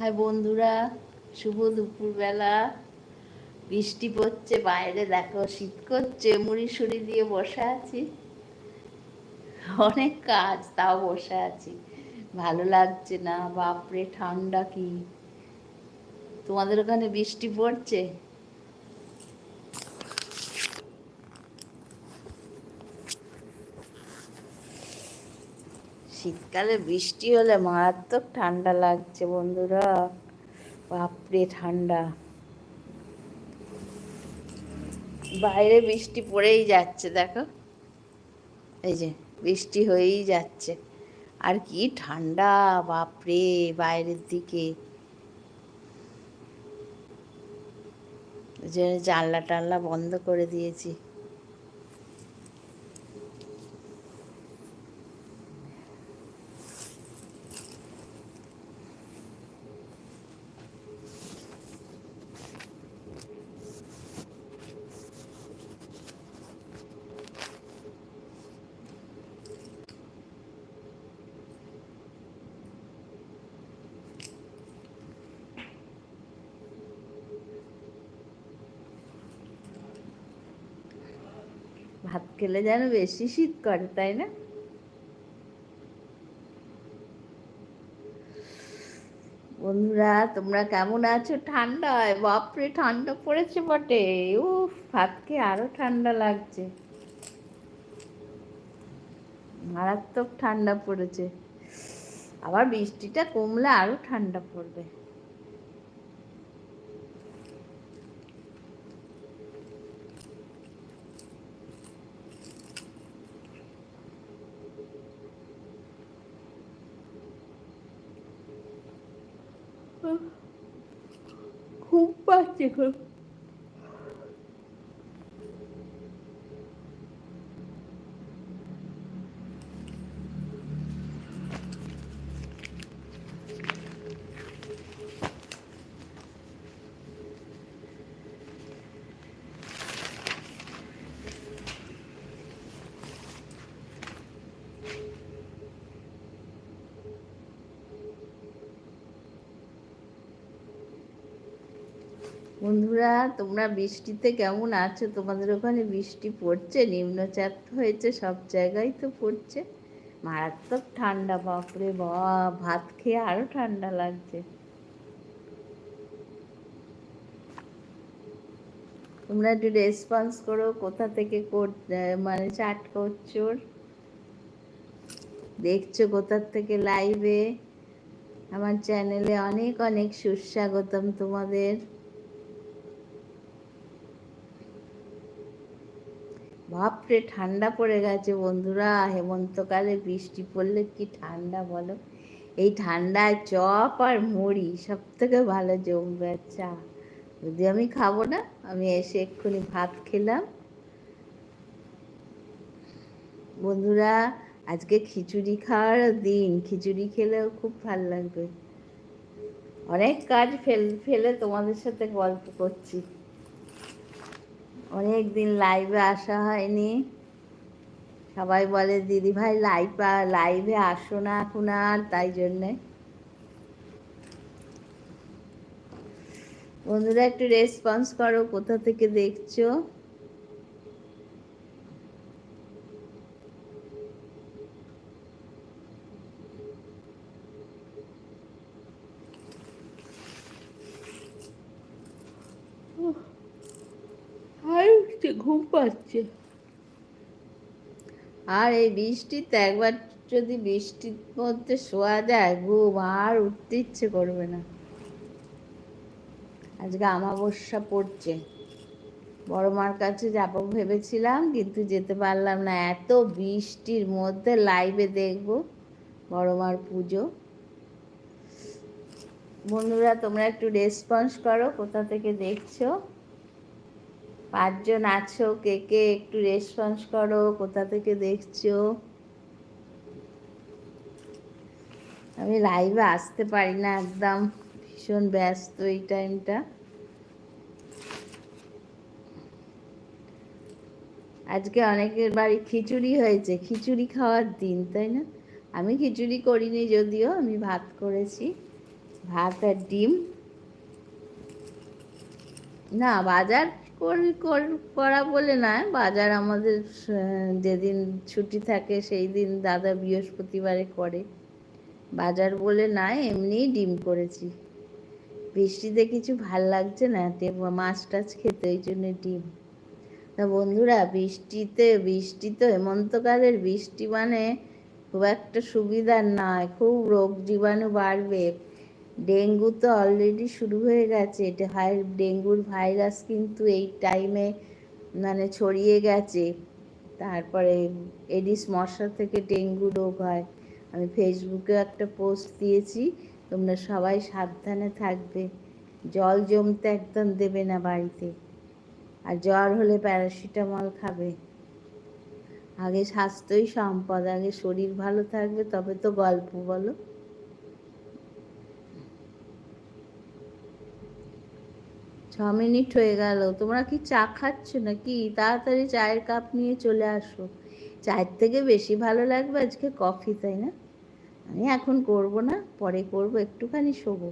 High বন্ধুরা, শুভ দুপুরবেলা। বৃষ্টি পড়ছে, বাইরে দেখো শীত করছে, মুড়ি সুড়ি দিয়ে বসে আছি। অনেক কাজ, তাও বসে আছি। ভালো লাগছে না, বাপরে, ঠান্ডা কি? তোমাদের ওখানে বৃষ্টি পড়ছে? শীতকালে বৃষ্টি হলে মারাত্মক ঠান্ডা লাগছে বন্ধুরা। বাপরে, ঠান্ডা। বাইরে বৃষ্টি পড়েই যাচ্ছে, দেখো। এই যে, বৃষ্টি হয়েই যাচ্ছে। আর কি ঠান্ডা, বাপরে, বাইরের দিকে। জানলা টানলা বন্ধ করে দিয়েছি ভাত খেলে যেন বেশি শীত করে, তাই না? বন্ধুরা, তোমরা কেমন আছো? ঠান্ডায়, বাপরে, ঠান্ডা পড়েছে বটে। উফ, ভাত খেয়ে আরও ঠান্ডা লাগছে। মারাত্মক ঠান্ডা পড়েছে। আবার বৃষ্টিটা কমলে আরও ঠান্ডা পড়বে খুব পাচ্ছে খুব বন্ধুরা, তোমরা বৃষ্টিতে কেমন আছো? তোমাদের ওখানে বৃষ্টি পড়ছে? নিম্নচাপ হয়েছে, সব জায়গায় তো পড়ছে। মারাত্মক ঠান্ডা, বাপরে বাপ! ভাত খেয়ে আরও ঠান্ডা লাগছে। তোমরা একটু রেসপন্স করো, কোথা থেকে কর মানে চাট করছ? দেখছ কোথার থেকে লাইভে আমার চ্যানেলে অনেক অনেক সুস্বাগতম তোমাদের। বাপরে, ঠান্ডা পড়ে গেছে বন্ধুরা। হেমন্তকালে বৃষ্টি পড়লে কি ঠান্ডা বলো? এই ঠান্ডায় চপ আর মুড়ি সব থেকে ভালো জমবে। চা যদি আমি খাব না, আমি এসে এক্ষুনি ভাত খেলাম। বন্ধুরা, আজকে খিচুড়ি খাওয়ার দিন। খিচুড়ি খেলেও খুব ভালো লাগবে। অনেক কাজ ফেল, ফেলে তোমাদের সাথে গল্প করছি। অনেক দিন লাইভে আসা হয়নি। সবাই বলে, দিদি ভাই লাইভ লাইভে আসো না এখন আর। তাই জন্যে। বন্ধুরা, একটু রেসপন্স করো, কোথা থেকে দেখছ? ঘুম পাচ্ছে। আর এই বৃষ্টিতে একবার যদি বৃষ্টির মধ্যে শোয়া যায়, ঘুম আর উঠতে ইচ্ছে করবে না। আজকে আমাবস্যা পড়ছে। বড় মার কাছে যাব ভেবেছিলাম, কিন্তু যেতে পারলাম না। এত বৃষ্টির মধ্যে লাইভে দেখব বড় মার পুজো। বন্ধুরা, তোমরা একটু রেসপন্স করো, কোথা থেকে দেখছ? পাঁচজন আছো? কে কে? একটু রেসপন্স করো। কোথা থেকে দেখছ? আমি লাইভে আসতে পারি না একদম। ভীষণ ব্যস্ত এই টাইমটা আজকে অনেকের বাড়ি খিচুড়ি হয়েছে। খিচুড়ি খাওয়ার দিন, তাই না? আমি খিচুড়ি করিনি যদিও, আমি ভাত করেছি। ভাত আর ডিম। না, বাজার করি বলে না বাজার আমাদের যেদিন ছুটি থাকে সেই দিন দাদা বৃহস্পতিবারে করে। বাজার বলে না এমনিই ডিম করেছি। বৃষ্টিতে কিছু ভালো লাগছে না মাছ টাছ খেতে, ওই জন্য ডিম। তা বন্ধুরা, বৃষ্টিতে, বৃষ্টি তো হেমন্তকালের বৃষ্টি মানে খুব একটা সুবিধার নয়। খুব রোগ জীবাণু বাড়বে ডেঙ্গু তো অলরেডি শুরু হয়ে গেছে। এটা হাই ডেঙ্গুর ভাইরাস কিন্তু এই টাইমে মানে ছড়িয়ে গেছে। তারপরে এডিস মশা থেকে ডেঙ্গু রোগ হয়। আমি ফেসবুকে একটা পোস্ট দিয়েছি, তোমরা সবাই সাবধানে থাকবে। জল জমতে একদম দেবে না বাড়িতে। আর জ্বর হলে প্যারাসিটামল খাবে। আগে স্বাস্থ্যই সম্পদ, আগে শরীর ভালো থাকবে, তবে তো গল্প বলো। ছ মিনিট হয়ে গেল। তোমরা কি চা খাচ্ছ নাকি? তাড়াতাড়ি চায়ের কাপ নিয়ে চলে আসো। চায়ের থেকে বেশি ভালো লাগবে আজকে কফি, তাই না? আমি এখন করব না, পরে করব, একটুখানি শোবো।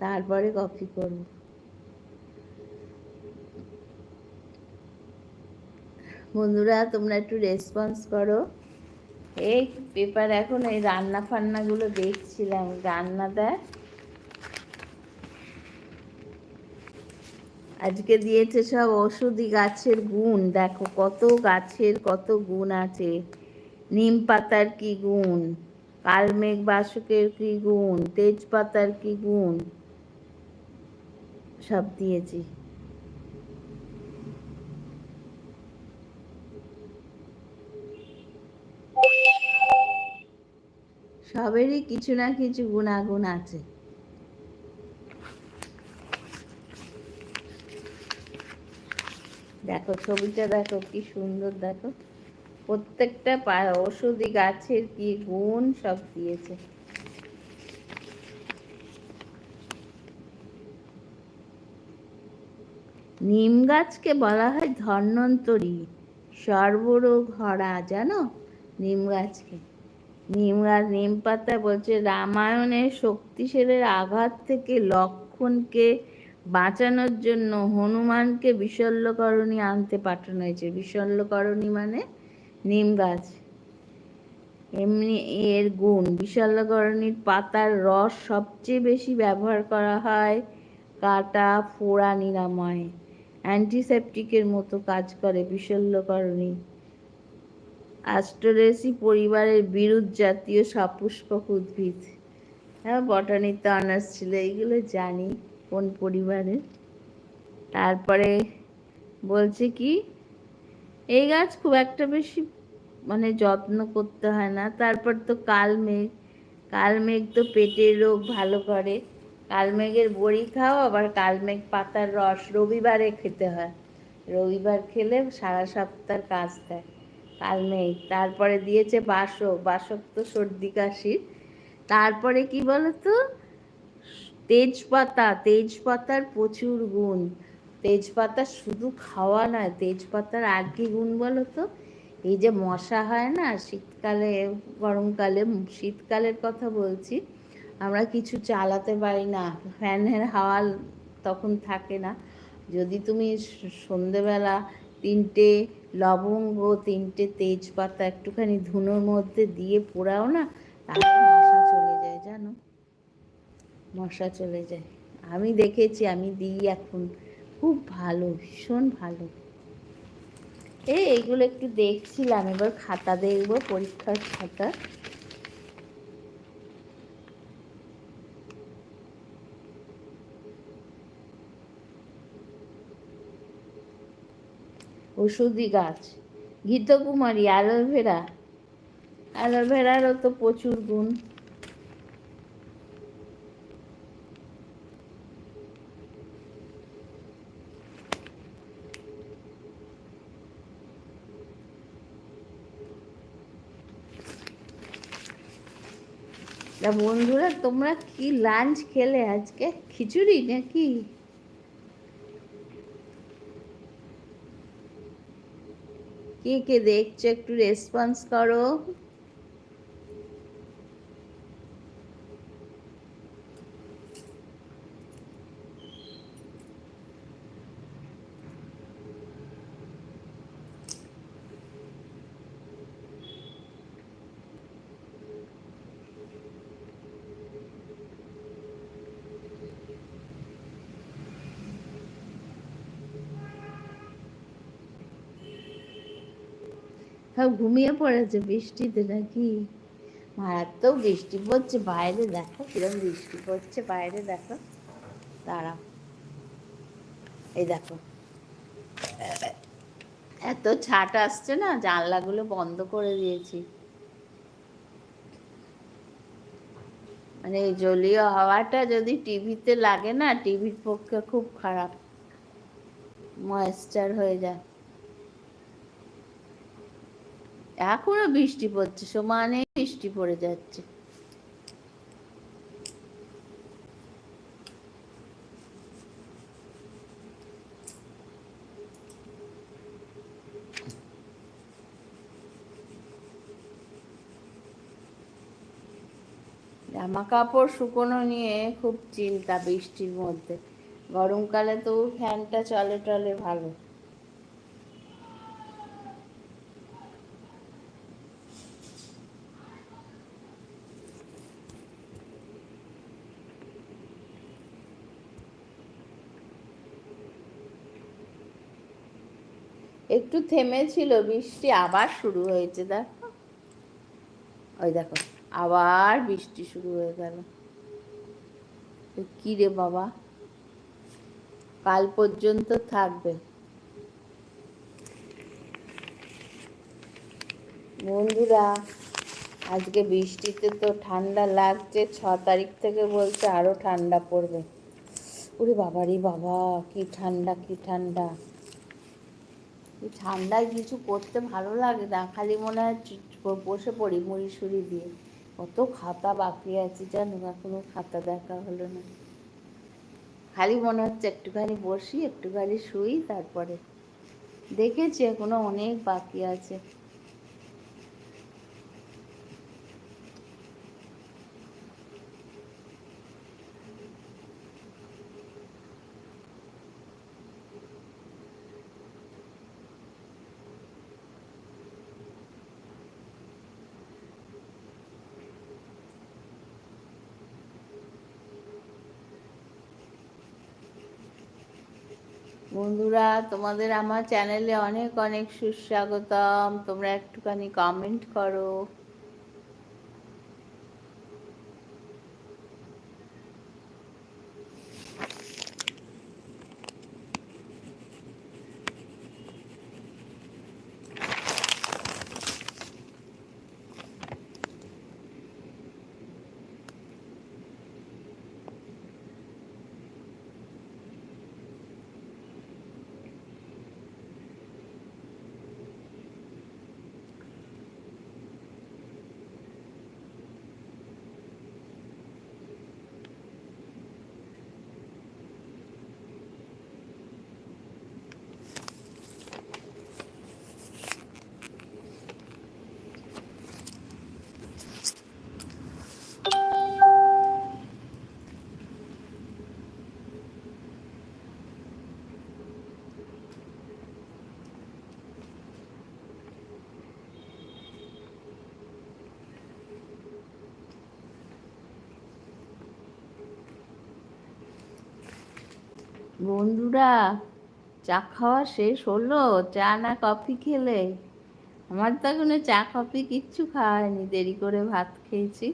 তারপরে কফি করব। বন্ধুরা, তোমরা একটু রেসপন্স করো। এই পেপার এখন এই রান্না ফান্নাগুলো দেখছিলাম। রান্না দেয় আজকে দিয়েছে সব ওষুধি গাছের গুণ। দেখো কত গাছের কত গুণ আছে। নিম পাতার কি গুণ? কালমেঘ বাসকের কি গুণ? তেজপাতার কি গুণ? সব দিয়েছি। সবেরই কিছু না কিছু গুণাগুণ আছে। দেখো, ছবিটা দেখো, কি সুন্দর দেখো। প্রত্যেকটা ওষুধি গাছের কি গুণ সব দিয়েছে। নিম গাছকে বলা হয় ধন্বন্তরী সর্বরোগ হরা জানো? নিম গাছকে। নিম গাছ, নিম পাতা বলছে, রামায়ণের শক্তিশালের আঘাত থেকে লক্ষণকে বাঁচানোর জন্য হনুমানকে বিশল্যকরণী আনতে পাঠানো হয়েছে। বিশল্যকরণী মানে নিম গাছ। এমনি এর গুণ, বিশল্যকরণীর পাতার রস সবচেয়ে বেশি ব্যবহার করা হয় কাটা, ফোড়া, নিরাময়। অ্যান্টিসেপটিকের মতো কাজ করে বিশল্যকরণী। অ্যাস্টোরেসি পরিবারের বিরুদ্ধ জাতীয় সপুষ্পক উদ্ভিদ। হ্যাঁ বটানিতে অনার্স ছিল, এইগুলো জানি। কোন পরিবারের? তারপরে বলছে কি, এই গাছ খুব একটা বেশি মানে যত্ন করতে হয় না। তারপর তো কাল কালমেঘ কালমেঘ তো পেটের রোগ ভালো করে। কালমেঘের বড়ি খাও, আবার কালমেঘ পাতার রস রবিবারে খেতে হয়। রবিবার খেলে সারা সপ্তাহ কাজ দেয় কালমেঘ তারপরে দিয়েছে বাসক। বাসক তো সর্দি কাশির। তারপরে কি বলতো তেজপাতা, তেজপাতার প্রচুর গুণ। তেজপাতা শুধু খাওয়া নয়, তেজপাতার আর কি গুণ বলো তো এই যে মশা হয় না, শীতকালে, গরমকালে, শীতকালের কথা বলছি, আমরা কিছু চালাতে পারি না, ফ্যানের হাওয়া তখন থাকে না। যদি তুমি সন্ধেবেলা তিনটে লবঙ্গ, তিনটে তেজপাতা একটুখানি ধুনোর মধ্যে দিয়ে পোড়াও না, তাহলে মশা চলে যায়। আমি দেখেছি, আমি দিই এখন। খুব ভালো, ভীষণ ভালো। এই এইগুলো একটু দেখছিলাম, এবার খাতা দেখব, পরীক্ষার খাতা। ওষুধি গাছ। ঘৃতকুমারী অ্যালোভেরা। অ্যালোভেরারও তো প্রচুর গুণ। তা বন্ধুরা, তোমরা কি লাঞ্চ খেলে আজকে? খিচুড়ি নাকি? কে কে দেখছ একটু রেসপন্স করো। সব ঘুমিয়ে পড়েছে বৃষ্টিতে নাকি? মারাত্মক বৃষ্টি পড়ছে, বাইরে দেখো কিরম বৃষ্টি পড়ছে, বাইরে দেখো। দাঁড়াও। এই দেখো। এত ছাট আসছে না, জানলাগুলো বন্ধ করে দিয়েছি। মানে এই জলীয় হাওয়াটা যদি টিভিতে লাগে না, টিভির পক্ষে খুব খারাপ। ময়েশ্চার হয়ে যায়। এখনও বৃষ্টি পড়ছে সমানে বৃষ্টি পড়ে যাচ্ছে। জামা কাপড় শুকোনো নিয়ে খুব চিন্তা বৃষ্টির মধ্যে। গরমকালে তো ফ্যানটা চলে টলে ভালো। একটু থেমেছিল, বৃষ্টি আবার শুরু হয়েছে, দেখো। ওই দেখো, আবার বৃষ্টি শুরু হয়ে গেল। কি রে বাবা? কাল পর্যন্ত থাকবে। বন্ধুরা, আজকে বৃষ্টিতে তো ঠান্ডা লাগছে, ছ তারিখ থেকে বলছে আরও ঠান্ডা পড়বে। ওরে বাবারি বাবা, কি ঠান্ডা কি ঠান্ডা। ঠান্ডায় কিছু করতে ভালো লাগে না, খালি মনে হয় বসে পড়ি মুড়ি সুড়ি দিয়ে। কত খাতা বাকি আছে জানো, এখনও খাতা দেখা হলো না। খালি মনে হচ্ছে একটুখানি বসি, একটুখানি শুই, তারপরে দেখেছি এখনও অনেক বাকি আছে। বন্ধুরা তোমাদের আমার চ্যানেলে অনেক অনেক সুস্বাগতম। তোমরা একটুখানি কমেন্ট করো। বন্ধুরা, চা খাওয়া শেষ হলো? চা না কফি খেলে? আমার তো এখনও চা কফি কিচ্ছু খাওয়ায়নি, দেরি করে ভাত খেয়েছি।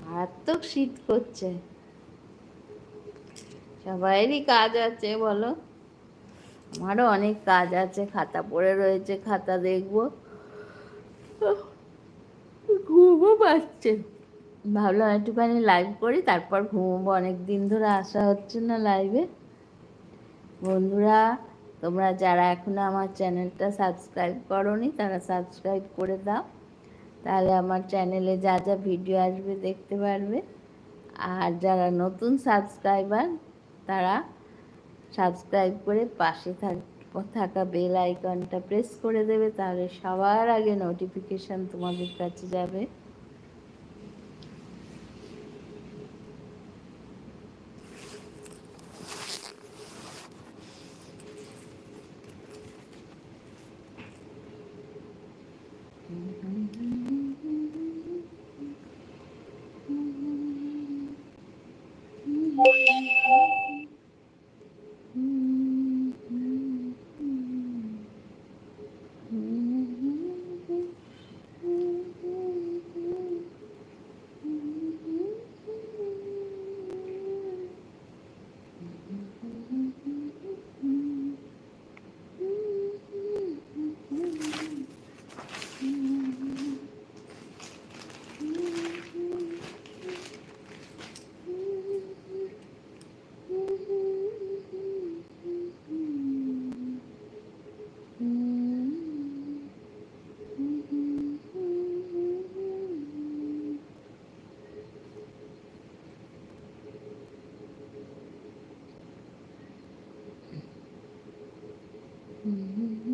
মারাত্মক শীত করছে। সবাইয়েরই কাজ আছে, বলো? আমারও অনেক কাজ আছে, খাতা পড়ে রয়েছে, খাতা দেখব। ঘুমও পাচ্ছে। ভাবলাম একটুখানি লাইভ করি, তারপর ঘুমবো। অনেক দিন ধরে আসা হচ্ছে না লাইভে বন্ধুরা, তোমরা যারা এখনও আমার চ্যানেলটা সাবস্ক্রাইব করনি, তারা সাবস্ক্রাইব করে দাও। তাহলে আমার চ্যানেলে যা যা ভিডিও আসবে দেখতে পারবে। আর যারা নতুন সাবস্ক্রাইবার, তারা সাবস্ক্রাইব করে পাশে থাকা বেল আইকনটা প্রেস করে দেবে, তাহলে সবার আগে নোটিফিকেশান তোমাদের কাছে যাবে। Mm-hmm.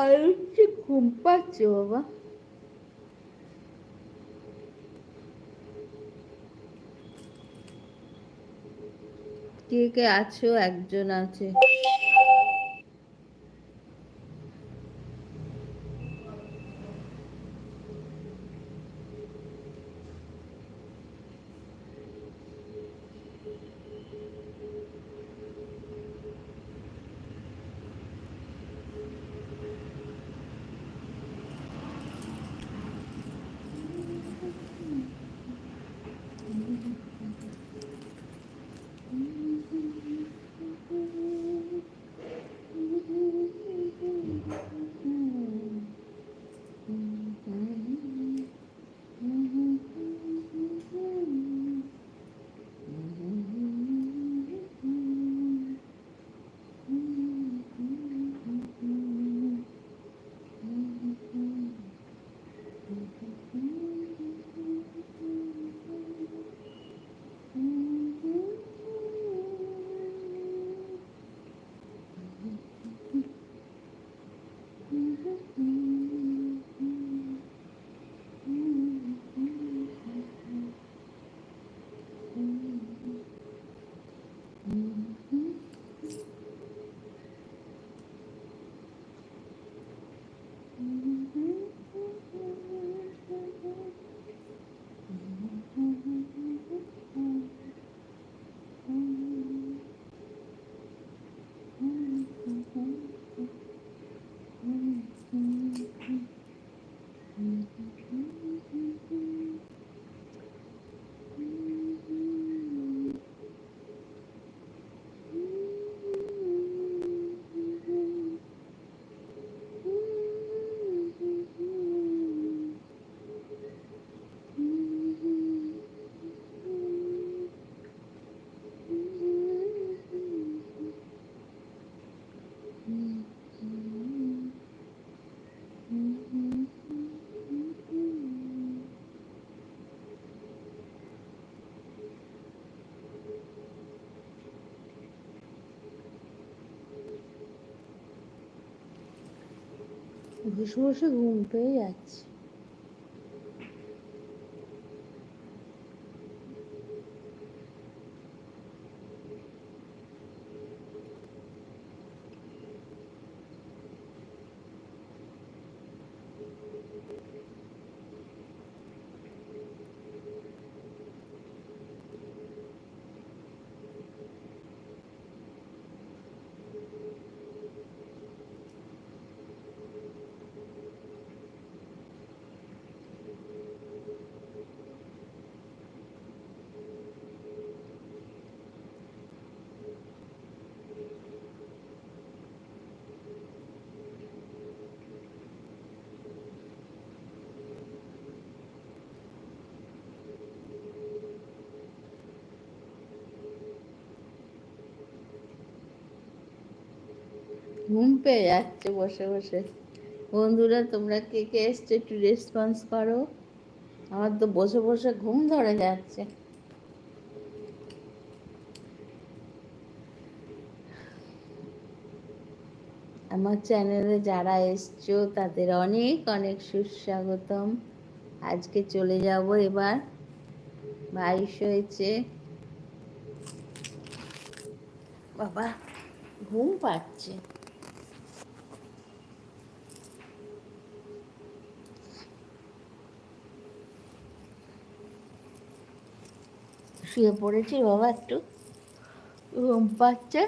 আর কি ঘুম কে কে আছো? একজন আছে। বসে বসে ঘুম পেয়ে যাচ্ছে। ঘুম পেয়ে যাচ্ছে বসে বসে। বন্ধুরা, তোমরা কে কে এসছো একটু রেসপন্স করো। আমার তো বসে বসে ঘুম ধরে যাচ্ছে। আমার চ্যানেলে যারা এসছো, তাদের অনেক অনেক সুস্বাগতম। আজকে চলে যাব এবার বাইশ হয়েছে। বাবা, ঘুম পাচ্ছে। শুয়ে পড়েছি বাবা একটু। ঘুম পাচ্ছে